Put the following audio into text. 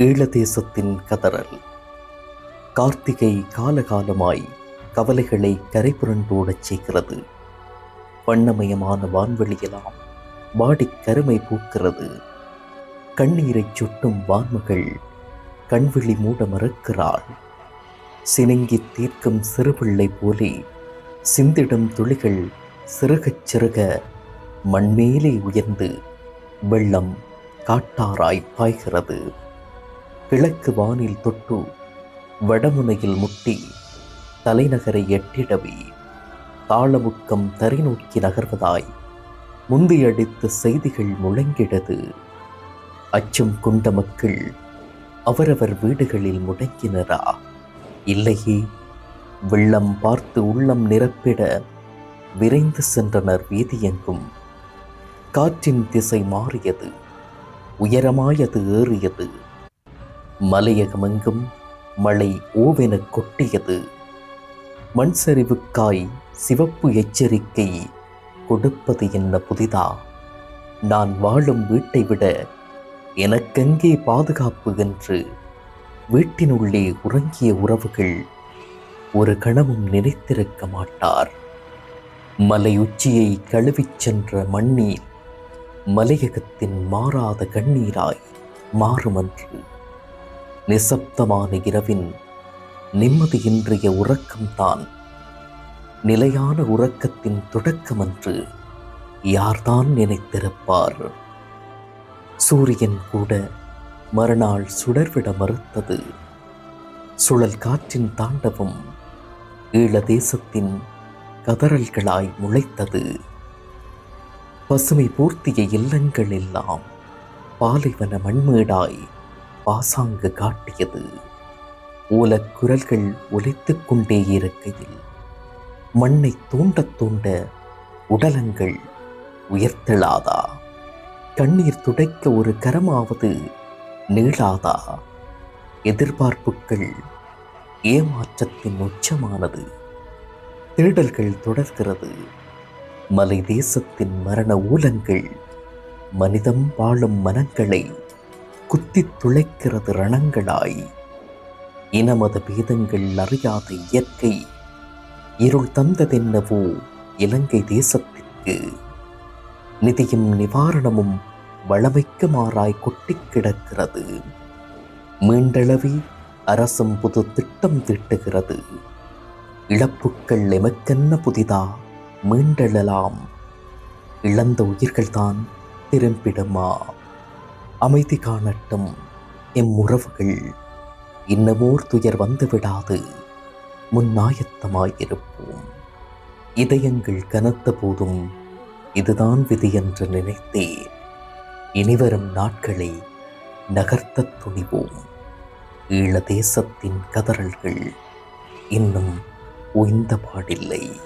ஈழதேசத்தின் கதறல். கார்த்திகை காலகாலமாய் கவலைகளை கரைபுரண்டோடச் செய்கிறது. வண்ணமயமான வான்வெளியெல்லாம் வாடிக் கருமை பூக்கிறது. கண்ணீரைச் சுட்டும் வான்மகள் கண்விழி மூட மறுக்கிறாள். சினுங்கித் தீர்க்கும் சிறுபிள்ளை போலே சிந்திடும் துளிகள் சிறுகச் சிறுக மண்மேலே உயர்ந்து வெள்ளம் காட்டாராய் பாய்கிறது. கிழக்கு வானில் தொட்டு வடமுனையில் முட்டி தலைநகரை எட்டிடவே தாளமுக்கம் தரிநோக்கி நகர்வதாய் முந்தியடித்த செய்திகள் முழங்கிடது. அச்சம் கொண்ட மக்கள் அவரவர் வீடுகளில் முடங்கினரா இல்லையே வெள்ளம் பார்த்து உள்ளம் நிரப்பிட விரைந்து சென்றனர் வீதியெங்கும். காற்றின் திசை மாறியது உயரமாயது ஏறியது. மலையகமெங்கும் மழை ஓவெனக் கொட்டியது. மண் சரிவுக்காய் சிவப்பு எச்சரிக்கை கொடுப்பது என்ன புதிதா? நான் வாழும் வீட்டை விட எனக்கெங்கே பாதுகாப்பு என்று வீட்டினுள்ளே உறங்கிய உறவுகள் ஒரு கணமும் நினைத்திருக்க மாட்டார். மலை உச்சியை கழுவிச் சென்ற மண்ணீர் மலையகத்தின் மாறாத கண்ணீராய் மாறுமன்று. நிசப்தமான இரவின் நிம்மதியின்றிய உறக்கம்தான். நிலையான உறக்கத்தின் தொடக்கமன்று யார்தான் நினைத்திருப்பார்? சூரியன் கூட மறுநாள் சுடர்விட மறுத்தது. சுழல் காற்றின் தாண்டவம் ஈழ தேசத்தின் கதறல்களாய் முளைத்தது. பசுமை பூர்த்திய இல்லங்கள் எல்லாம் பாலைவன மண்மேடாய் பாசாங்கு காட்டியது. ஓலக்குரல்கள் ஒலித்து கொண்டே இருக்கையில் மண்ணை தூண்டத் தூண்ட உடலங்கள் உயர்த்தெழாதா? கண்ணீர் துடைக்க ஒரு கரமாவது நீளாதா? எதிர்பார்ப்புகள் ஏமாற்றத்தின் உச்சமானது. தேடல்கள் தொடர்கிறது. மலை தேசத்தின் மரண ஊலங்கள் மனிதம் வாழும் மனங்களை குத்தித் துளைக்கிறது ரணங்களாய். இனமத பேதங்கள் அறியாத இயற்கை. இருள் தந்ததென்னவோ இலங்கை தேசத்திற்கு. நிதியும் நிவாரணமும் வளமைக்கு மாறாய் கொட்டிக் கிடக்கிறது. மீண்டளவி அரசும் புது திட்டம் தீட்டுகிறது. இழப்புக்கள் எமக்கென்ன புதிதா? மீண்டெழலாம். இழந்த உயிர்கள்தான் திரும்பிடுமா அமைதி காணட்டும். எம் உறவுகள் இன்னமோர் துயர் வந்துவிடாது. முன்னாயத்தமாயிருப்போம் இதயங்கள் கனத்த போதும் இதுதான் விதி என்று நினைத்தே இனிவரும் நாட்களை நகர்த்தத் துணிவோம். ஈழ தேசத்தின் கதறல்கள் இன்னும் ஓய்ந்த பாடில்லை